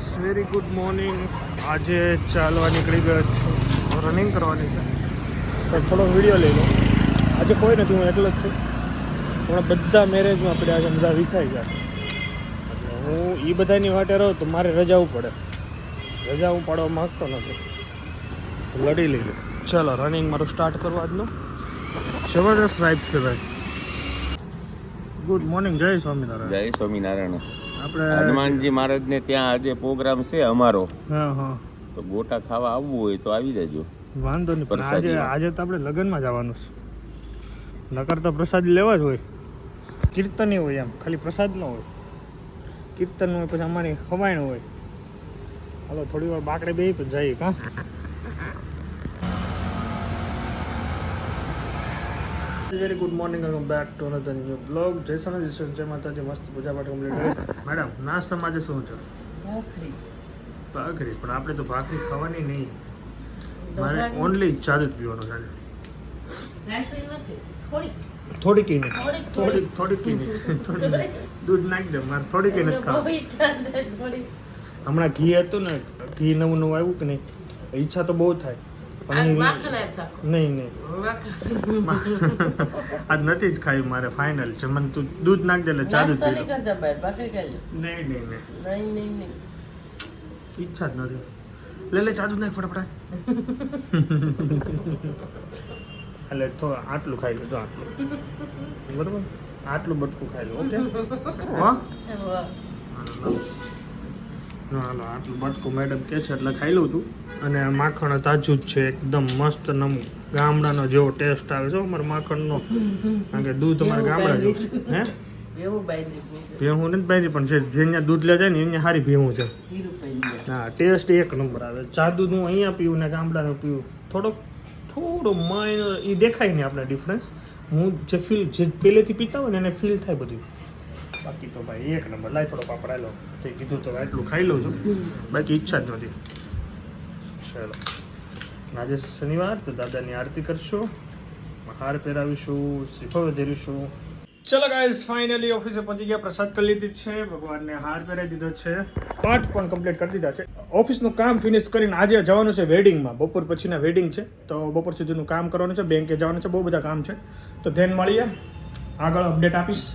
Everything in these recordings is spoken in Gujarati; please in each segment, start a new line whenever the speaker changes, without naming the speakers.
ગાઈઝ વેરી ગુડ મોર્નિંગ આજે ચાલવા નીકળી ગયો છું. રનિંગ કરવાની છે. થોડો વીડિયો લઈ લો આજે કોઈ નથી, હું એકલો જ છું. પણ બધા મેરેજમાં આપણે આજે બધા વિખાઈ ગયા એટલે હું એ બધાની વાટે રહું તો મારે રજાવું પડે. રજા હું પાડવા માગતો નથી. લડી લડી લઈએ ચાલો રનિંગ મારું સ્ટાર્ટ કરવા આજનું જબરદસ્ત રાઈટ છે ભાઈ. ગુડ મોર્નિંગ જય સ્વામિનારાયણ.
જય સ્વામિનારાયણ.
આપણે
હનુમાનજી મહારાજને ત્યાં આજે પ્રોગ્રામ છે અમારો. તો ગોટા ખાવા આવવું હોય તો આવી જજો.
વાંધો નહીં પણ આજે આજે તો આપણે લગ્નમાં જવાનું છે. નકર તો પ્રસાદ લેવા જ હોય. કીર્તન હોય એમ ખાલી પ્રસાદ ન હોય. કીર્તન હોય પછી અમારી ખવાણ હોય. હાલો થોડી વાર બાકડે બે પછી જઈએ કાં? Very good morning welcome back to another new blog જય સોના જય માતાજી મસ્ત પૂજા પાઠ કમ્પ્લીટ કરી મેડમ નાસ્તામાં આજે શું છે?
ભાખરી.
ભાખરી પણ આપણે તો ભાખરી ખાવાની નહીં. મારે ઓનલી ચા જ પીવાનો છે
થોડી
થોડી કીને
થોડીક,
થોડી થોડી કીને થોડી દૂધ નાખી દે મારે થોડી ખાવા
નથી
હમણાં ઘી હતું ને ઘી નવું નવું આવ્યું કે નહીં? ઈચ્છા તો બહુ થાય. નહીં નહીં. આજ નથી જ ખાયું મારે ફાઇનલ છે મને તું દૂધ નાખ દે એટલે ચાલુ જ
નહીં
નહીં નહીં. ઈચ્છા જ નથી. લે લે ચાલુ નાખ ફટાફટ એટલે તો આટલું ખાઈ લો જો આટલું. બરોબર? આટલું બટકું ખાઈ લો ઓકે? હા? હાલો આટલું બટકું મેડમ કે છે એટલે ખાઈ લઉં છું. અને આ માખણ તાજું જ છે એકદમ મસ્ત નમું. ગામડાનો જેવો ટેસ્ટ આવે છે અમારા માખણનો. કારણ કે દૂધ અમારે ગામડા જેવું છે. હે? ભેહું નથી બાંધી પણ જે અહીંયા દૂધ લે જાય ને અહીંયા સારી ભેહું છે. હા ટેસ્ટ એક નંબર આવે. ચા દૂધ હું અહીંયા પીવું ને ગામડાનું પીવું. થોડોક થોડો માઇનર એ દેખાય નહીં આપણે ડિફરન્સ હું જે ફીલ જે પહેલેથી પીતા હોય ને એને ફીલ થાય બધું. બાકી તો ભાઈ એક નંબર. લાય થોડો પાપડ આલો. તે કીધું તો એટલું ખાઈ લઉં છું. બાકી ઈચ્છા જ નથી. ચલો. આજે શનિવાર, તો દાદાની આરતી કરશું. હાર પહેરાવીશું શ્રીફળ વધેરીશું. ચલો ગાઈઝ ફાઇનલી ઓફિસે પહોંચી ગયા. પ્રસાદ કરી લીધી છે. ભગવાનને હાર પહેરાવી દીધો છે. પાઠ પણ કમ્પ્લીટ કરી દીધા છે. ઓફિસનું કામ ફિનિશ કરીને આજે જવાનું છે વેડિંગમાં બપોર પછીના વેડિંગ છે. તો બપોર સુધીનું કામ કરવાનું છે. બેંકે જવાનું છે. બહુ બધા કામ છે. તો ધ્યાન મળીએ. આગળ અપડેટ આપીશ.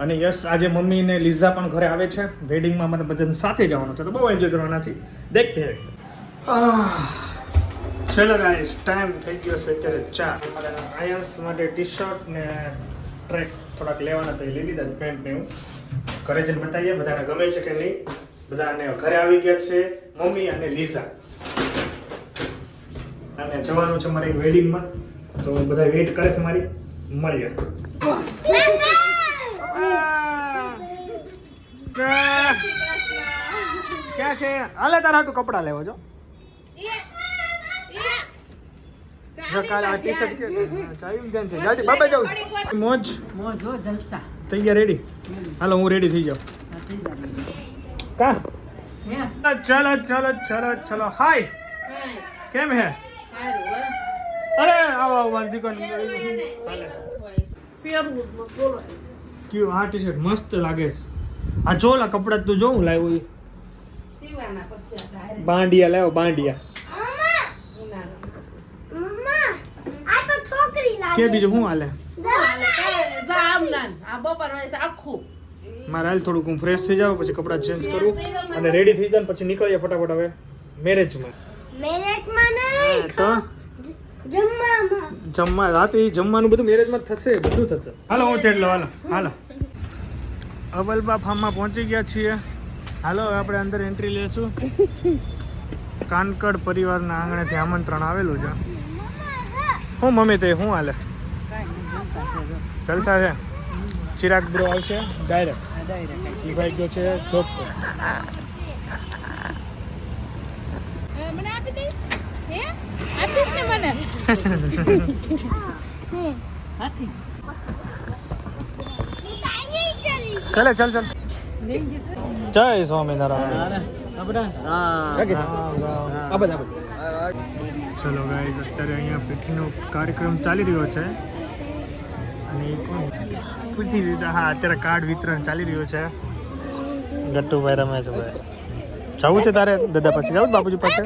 અને યસ આજે મમ્મી ને લીઝા પણ ઘરે આવે છે. વેડિંગમાં મને બધાને સાથે જવાનું છે, તો બહુ એન્જોય કરવાના છે દેખતે. ચલો ગાઈસ ટાઈમ થઈ ગયો છે અત્યારે ચાર. આયન્સ માટે ટી શર્ટ ને ટ્રેક થોડાક લેવાના તો લઈ લીધા પેન્ટ ને એવું. ઘરે જઈને બતાવીએ, બધાને ગમે છે કે નહીં. બધાને ઘરે આવી ગયા છે, મમ્મી અને લીઝા. અને જવાનું છે મારી વેડિંગમાં તો બધા વેઇટ કરે છે મારી. મળીએ. ક્યાં છે હાલે તારા હાટું કપડા લેવો છો મોજ
મોજો જલસા
તૈયાર રેડી હાલો હું રેડી થઈ જાઉં
થઈ.
કા
હે?
ચલો ચલો ચલો ચલો હાય કેમ હે અરે આવો આવો
બોલો.
કયું આ ટી શર્ટ મસ્ત લાગે છે આ જો લા કપડા તું જો હું લાવ્યો
હારે
બાંડિયા લાવ્યો બાંડિયા. કે બીજું શું હાલે? મારે હાલ થોડુંક હું ફ્રેશ થઈ જાવ પછી કપડાં ચેન્જ કરું અને રેડી થઈ જાવ પછી નીકળીએ ફટાફટ હવે મેરેજમાં
મેરેજમાં નહીં
તો?
જમવામાં.
જમવા રાતે જમવાનું બધું મેરેજમાં જ થશે બધું થશે. હાલો હું તેડ લો હાલો હાલો. અવલબા ફાર્મમાં પહોંચી ગયા છીએ. હાલો હવે આપણે અંદર એન્ટ્રી લેશું કાનકડ પરિવારના આંગણેથી આમંત્રણ આવેલું છે. હું મમ્મી તે શું હાલે? જલસા છે? ચિરાગ બ્રો આવશે ડાયરેક્ટ ઈ ભાઈ ગયો છે જોબ પર.
મને આપી દઈશ હે આપીશ ને મને
હાથી
ચાલે ચાલ ચાલ જય સ્વામિનારાયણ ચલો ગાઈઝ અત્યારે અહીંયા પીઠીનો કાર્યક્રમ ચાલી રહ્યો છે. અને પૂછી રીતે હા અત્યારે કાર્ડ વિતરણ ચાલી રહ્યું છે. ગટ્ટુભાઈ રમે છે ભાઈ. જવું છે તારે દાદા પાસે? જવું બાપુજી પાસે?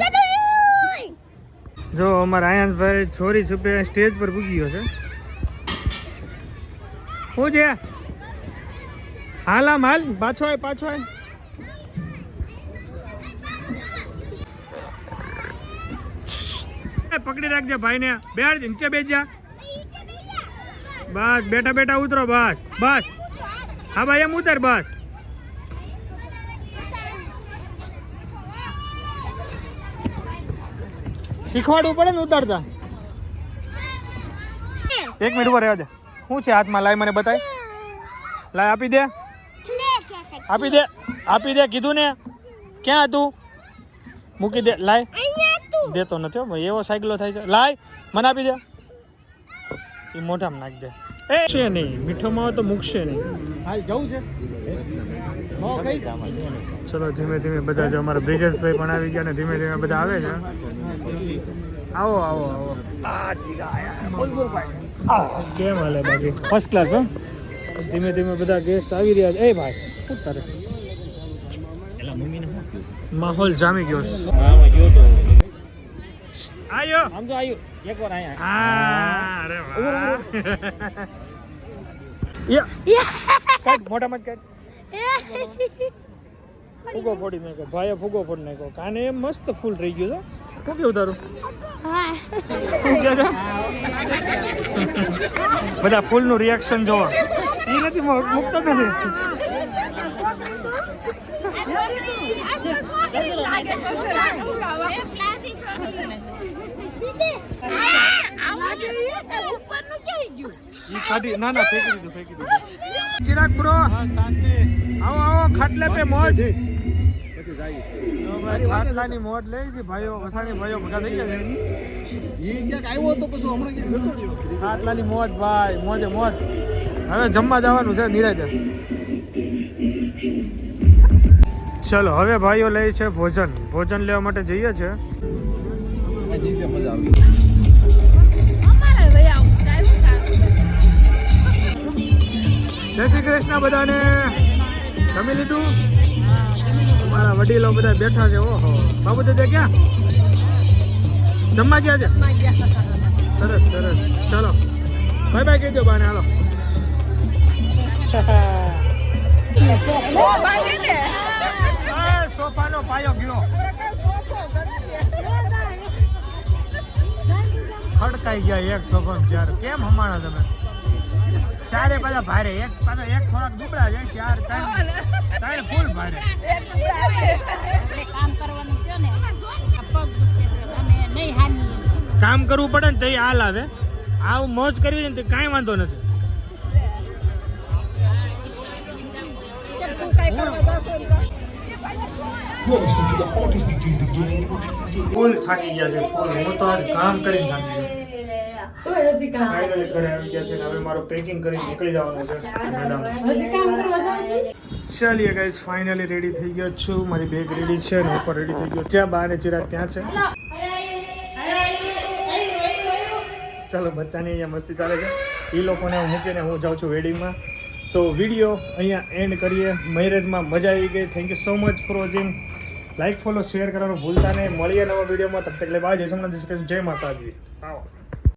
જો અમારા આયાંશભાઈ છોરી છુપે સ્ટેજ પર પૂગી ગયો છે. શું છે હાલ આમ, હાલ. પાછો આય પાછો આય. પકડી રાખજે ભાઈને. બેડ નીચે બેસજા બસ, બેઠા બેઠા ઉતરો, બસ બસ. હા ભાઈ, એમ ઉતર, બસ. શીખવાડવું પડે ને ઉતારતા. એક મિનિટ ઉપર રહેવા દે. શું છે હાથમાં? લાય મને બતાય. લાય, આપી દે. આપી દે આપી દે કીધું ને. ક્યાં હતું? મૂકી દે લાય. દેતો નથી એવો સાયકલો થાય છે. લાય મને આપી દે. એ મોઢામાં નાખી દે. એ છે નહીં મીઠો માવો તો મૂકશે નહીં. હાલ જવું છે. ચલો ધીમે ધીમે બધા જો અમારા બ્રિજેશભાઈ પણ આવી ગયા ને ધીમે ધીમે બધા આવે છે. આવો આવો આવો. આ, કેમ હાલે બાકી? ફર્સ્ટ ક્લાસ હો. ધીમે ધીમે બધા ગેસ્ટ આવી રહ્યા છે. એ ભાઈ શું તારે માહોલ જામી ગયો છે. આયો.
આમ તો આવ્યું એક વાર અહીંયા
હા અરે વાહ. યા. કાઢ મોઢામાં જ કાઢ. ફુગો ફોડી નાખ્યો. ભાઈએ ફુગો ફોડી નાખ્યો. કાને એમ મસ્ત ફૂલ રહી ગયું છે. શું કેવું તારું શું કે છે? બધા ફૂલનું રિએક્શન જોવો. એ નથી મૂકતો નથી. ના ના ફેંકી દીધું ફેંકી દીધું. ચિરાગ બ્રો આવો આવો ખાટલે પે મોજ. ખાટલાની મોજ લઈ છે ભાઈઓ વસાણી ભાઈઓ ભેગા થઈ ગયા છે. ખાટલાની મોજ ભાઈ મોજે મોજ. હવે જમવા જવાનું છે નિરાજે. ચલો હવે ભાઈઓ લે છે ભોજન. ભોજન લેવા માટે જઈએ છે.
લઈ
જય શ્રી કૃષ્ણ બધાને. જમી લીધું? મારા વડીલો બધા બેઠા છે ઓહો. બાબુ દાદા ક્યાં? જમવા ગયા છે? સરસ સરસ. ચલો. બાય બાય કહી દો બાને હાલો. સોફાનો પાયો ગયો ખડકાઈ ગયા એક સોફા ચાર કેમ હમાણા તમે? ચારે પાછા ભારે. એક પાછા એક થોડાક દુબળા છે ચાર ત્રણ. ત્રણ ફૂલ ભારે.
કામ
કરવું પડે ને તો હાલ આવે. આવું મોજ કરવી ને તો કાંઈ વાંધો નથી. ફૂલ થાકી ગયા છે, ફૂલ. હું તો કામ કરીને થાકી ઘરે આવી ગયા. છે હવે મારું પેકિંગ કરીને નીકળી જવાનું છે ચાલીએ ગાઈસ ફાઇનલી રેડી થઈ ગયો છું. મારી બેગ રેડી છે ને ઉપર રેડી થઈ ગયો. જ્યાં બહાર ચિરાગ ત્યાં છે. ચાલો, બચ્ચાની અહીંયા મસ્તી ચાલે છે. એ લોકોને હું મૂકીને હું જાઉં છું વેડિંગમાં તો વીડિયો અહીંયા એન્ડ કરીએ. મેરેજમાં મજા આવી ગઈ. Thank you so much for watching like follow share કરવાનું ભૂલતા નહીં. મળીએ નવા વિડીયોમાં. તબ તક લે બાય જય સોમનાથ જય માતાજી. આવો